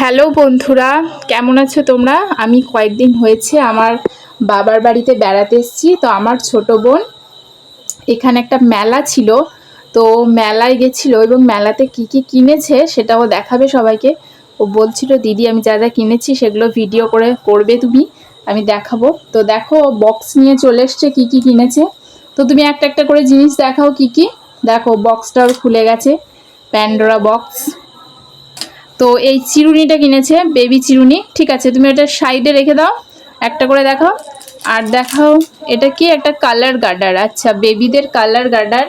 Hello বন্ধুরা, কেমন আছো তোমরা? আমি কয়েকদিন হয়েছে আমার বাবার বাড়িতে বেড়াতে এসেছি। তো আমার ছোট বোন, এখানে একটা মেলা ছিল। তো মেলায় গেছিল এবং মেলাতে কি কি কিনেছে সেটাও দেখাবে সবাইকে। ও বলছিল, দিদি, আমি যা যা কিনেছি সেগুলো ভিডিও করে করবে তুমি, আমি দেখাবো। তো দেখো বক্স নিয়ে চলে এসছে কী কী কিনেছে। তো তুমি একটা একটা করে জিনিস দেখাও কি কি। দেখো বক্সটাও খুলে গেছে। প্যান্ডোরা বক্স তো এই চিরুনিটা কিনেছে বেবি চিরুনি। ঠিক আছে তুমি এটা সাইডে রেখে দাও একটা করে দেখাও। আর দেখাও এটা কি? একটা কালার গার্ডার আচ্ছা বেবিদের কালার গার্ডার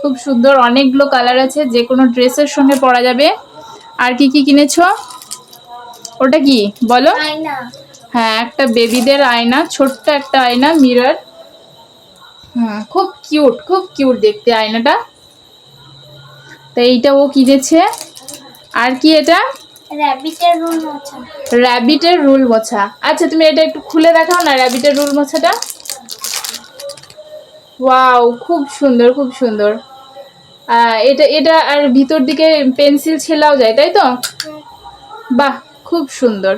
খুব সুন্দর অনেকগুলো কালার আছে যে কোনো ড্রেসের সঙ্গে পরা যাবে। আর কি কি কিনেছো? ওটা কি? বলো। আয়না। হ্যাঁ একটা বেবিদের আয়না ছোট্ট একটা আয়না মিরর হ্যাঁ খুব কিউট খুব কিউট দেখতে আয়নাটা। তো এইটা ও কিনেছে। আর কি এটা? র্যাবিটের রুল মোছা। র্যাবিটের রুল মোছা। আচ্ছা তুমি এটা একটু খুলে দেখাও না র্যাবিটের রুল মোছাটা? ওয়াও খুব সুন্দর খুব সুন্দর। এটা এটা আর ভিতর দিকে পেন্সিল ছেলাও যায় তাই তো? বাহ খুব সুন্দর।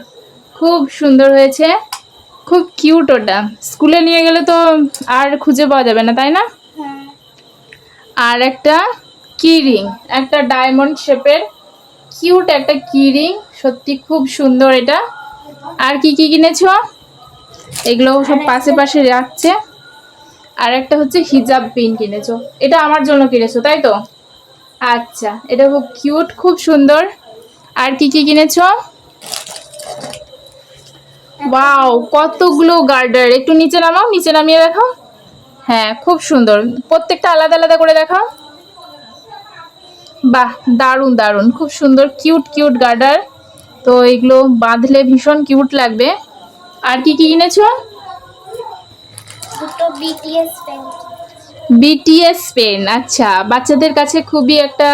খুব সুন্দর হয়েছে। খুব কিউট ওটা। স্কুলে নিয়ে গেলে তো আর খুঁজে পাওয়া যাবে না তাই না? হ্যাঁ। আর একটা কি রিং একটা ডায়মন্ড শেপের কিউট একটা কি রিং সত্যি খুব সুন্দর এটা। আর কি কি কিনেছো? এগুলো সব পাশে পাশে রাখছে আর একটা হচ্ছে হিজাব পিন কিনেছো। এটা আমার জন্য কিনেছো তাই তো? আচ্ছা এটা খুব কিউট খুব সুন্দর। আর কি কি কিনেছো? ওয়াও কতগুলো গার্ডার। একটু নিচে নামাও নিচে নামিয়ে দেখাও। হ্যাঁ খুব সুন্দর। প্রত্যেকটা আলাদা আলাদা করে দেখাও। বাহ দারুণ দারুণ। খুব সুন্দর কিউট কিউট গার্ডার তো এগুলো বাঁধলে ভীষণ কিউট লাগবে। আর কি কি কিনেছো? বিটিএস পেন বিটিএস পেন আচ্ছা। বাচ্চাদের কাছে খুবই একটা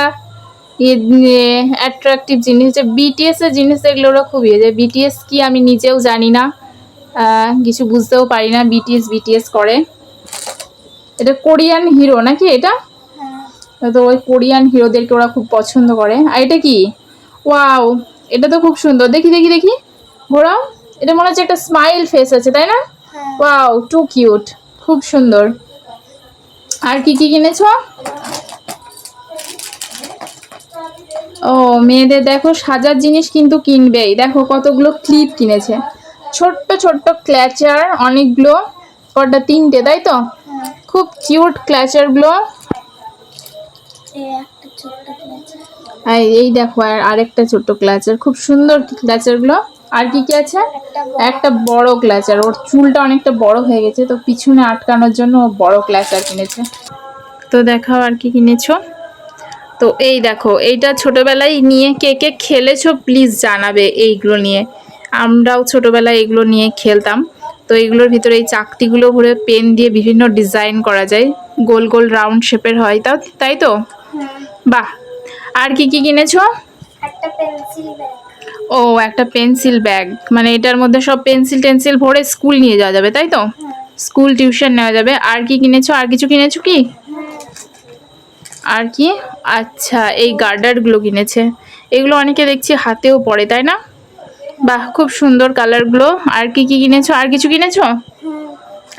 অ্যাট্রাকটিভ জিনিস। যে বিটিএস এর জিনিস দেখলে ওরা খুবই যে বিটিএস কি আমি নিজেও জানি না। কিছু বুঝতেও পারি না। বিটিএস বিটিএস করে। এটা কোরিয়ান হিরো নাকি এটা? তো ওই কোরিয়ান হিরোদেরকে ওরা খুব পছন্দ করে। আর এটা কি? ওয়াও এটা তো খুব সুন্দর। দেখি দেখি দেখি। ঘোরাও। এটা মনে হচ্ছে একটা স্মাইল ফেস আছে তাই না? হ্যাঁ। ওয়াও টু কিউট খুব সুন্দর। আর কি কি কিনেছো? ও মেয়েদের দেখো সাজার জিনিস কিন্তু কিনবেই। দেখো কতগুলো ক্লিপ কিনেছে। ছোট্ট ছোট্ট ক্ল্যাচার অনেকগুলো। কটা তিনটে তাই তো? হ্যাঁ। খুব কিউট ক্ল্যাচারগুলো এই একটা ছোট্ট ক্লাস আর এই দেখো আর আরেকটা ছোট্ট ক্লাচার খুব সুন্দর ক্লাচারগুলো আর কি কি আছে? একটা বড় ক্লাচার ওর চুলটা অনেকটা বড় হয়ে গেছে তো পিছনে আটকানোর জন্য ও বড় ক্লাচার কিনেছে। তো দেখাও আর কি কিনেছো। তো এই দেখো এইটা ছোটবেলায় নিয়ে কে কে খেলেছো প্লিজ জানাবে এইগুলো নিয়ে। আমরাও ছোটবেলায় এগুলো নিয়ে খেলতাম। তো এগুলোর ভিতরে এই চাকতিগুলো ভরে পেন দিয়ে বিভিন্ন ডিজাইন করা যায়। গোল গোল রাউন্ড শেপের হয়। তাও তাই তো? বাহ। আর কি কি কিনেছো? একটা পেন্সিল ব্যাগ। ও একটা পেন্সিল ব্যাগ। মানে এটার মধ্যে সব পেন্সিল টেন্সিল ভরে স্কুল নিয়ে যাওয়া যাবে তাই তো? হ্যাঁ। স্কুল টিউশন নেওয়া যাবে। আর কি কিনেছো? আর কিছু কিনেছো কি? আর কি? আচ্ছা এই গার্ডারগুলো কিনেছে। এগুলো অনেকে দেখছি হাতেও পড়ে তাই না? বাহ খুব সুন্দর কালারগুলো। আর কি কি কিনেছো? আর কিছু কিনেছো? হুম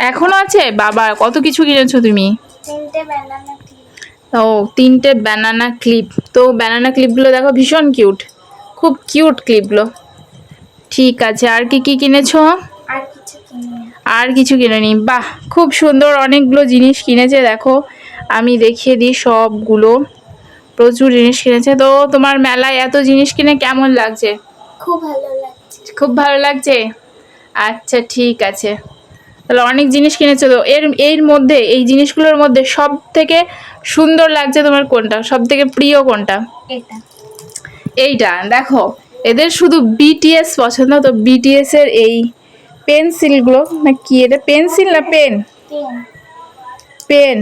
এখনও আছে? বাবা কত কিছু কিনেছো তুমি? তিনটে ব্যানানা ক্লিপ ও তিনটে ব্যানানা ক্লিপ তো ব্যানানা ক্লিপগুলো দেখো ভীষণ কিউট খুব কিউট ক্লিপগুলো ঠিক আছে আর কি কি কিনেছো? আর কিছু কিনি কিনেনি। বাহ খুব সুন্দর অনেকগুলো জিনিস কিনেছে দেখো। আমি দেখিয়ে দিই সবগুলো। প্রচুর জিনিস কিনেছে। তো তোমার মেলায় এত জিনিস কিনে কেমন লাগছে? খুব ভালো লাগছে। খুব ভালো লাগছে? আচ্ছা ঠিক আছে। তাহলে অনেক জিনিস কিনেছো তো? এর এর মধ্যে এই জিনিসগুলোর মধ্যে সব থেকে সুন্দর লাগছে তোমার কোনটা? সব থেকে প্রিয় কোনটা? এইটা। দেখো এদের শুধু বিটিএস পছন্দ তো বিটিএস এর এই পেন্সিলগুলো না কি এটা পেন্সিল না পেন? পেন। পেন।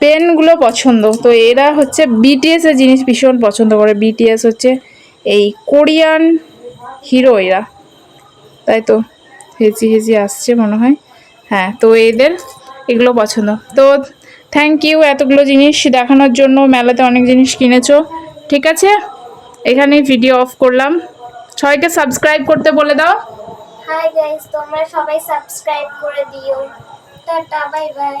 পেনগুলো পছন্দ তো এরা হচ্ছে বিটিএস এর জিনিস ভীষণ পছন্দ করে। বিটিএস হচ্ছে এই কোরিয়ান হিরো এরা তাই তো? হেজি হেজি আসছে মনে হয়। হ্যাঁ তো এদের এগুলো পছন্দ। তো থ্যাংক ইউ এতগুলো জিনিস দেখানোর জন্য মেলাতে অনেক জিনিস কিনেছো। ঠিক আছে? এখানেই ভিডিও অফ করলাম। সবাইকে সাবস্ক্রাইব করতে বলে দাও। হাই গাইস তোমরা সবাই সাবস্ক্রাইব করে দিও। Tata bye bye